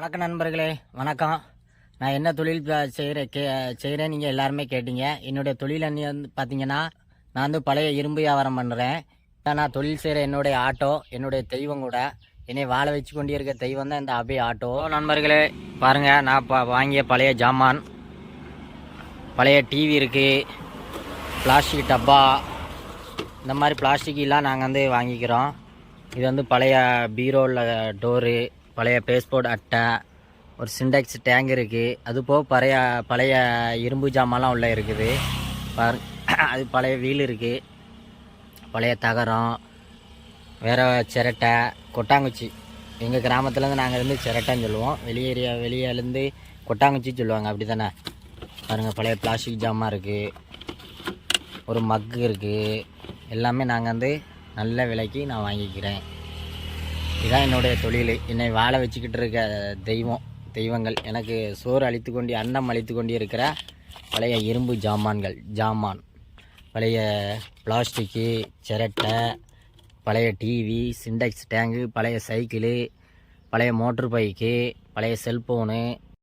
வணக்கம் நண்பர்களே வணக்கம். நான் என்ன தொழில் செய்கிற கே செய்கிறேன் நீங்கள் எல்லாருமே கேட்டீங்க. என்னுடைய தொழில் அண்ணி வந்து பார்த்தீங்கன்னா நான் வந்து பழைய இரும்பு வியாபாரம் பண்ணுறேன் நான் தொழில் செய்கிற என்னுடைய ஆட்டோ என்னுடைய தெய்வம் கூட. என்னை வாழ வச்சு கொண்டே இருக்க தெய்வம் தான் இந்த அபி ஆட்டோ. நண்பர்களே பாருங்கள் நான் பா வாங்கிய பழைய ஜாமான். பழைய டிவி இருக்குது பிளாஸ்டிக் டப்பா. இந்த மாதிரி பிளாஸ்டிக் எல்லாம் நாங்கள் வந்து வாங்கிக்கிறோம். இது வந்து பழைய பீரோவில் டோரு. பழைய பேஸ்போர்ட் அட்டை ஒரு சிண்டெக்ஸ் டேங்க் இருக்குது அது போக பழைய பழைய இரும்பு ஜாமான்லாம் உள்ளே இருக்குது. அது பழைய வீல் இருக்குது பழைய தகரம் வேறு சிரட்டை கொட்டாங்குச்சி. எங்கள் கிராமத்துலேருந்து நாங்கள் இருந்து சிரட்டைன்னு சொல்லுவோம். வெளியேறியா வெளியிலேருந்து கொட்டாங்குச்சி சொல்லுவாங்க. அப்படி தானே பாருங்கள் பழைய பிளாஸ்டிக் ஜாமான் இருக்குது ஒரு மக்கு இருக்குது எல்லாமே நாங்கள் வந்து நல்ல விலைக்கு நான் வாங்கிக்கிறேன். இதுதான் என்னுடைய தொழில். என்னை வாழ வச்சுக்கிட்டு இருக்க தெய்வம் தெய்வங்கள். எனக்கு சோறு அழித்து கொண்டு அன்னம் அழித்து கொண்டு இருக்கிற பழைய இரும்பு ஜாமான்கள் ஜாமான். பழைய பிளாஸ்டிக்கு சிரட்டை பழைய டிவி சிண்டெக்ஸ் டேங்கு பழைய சைக்கிளு பழைய மோட்ரு பைக்கு பழைய செல்ஃபோனு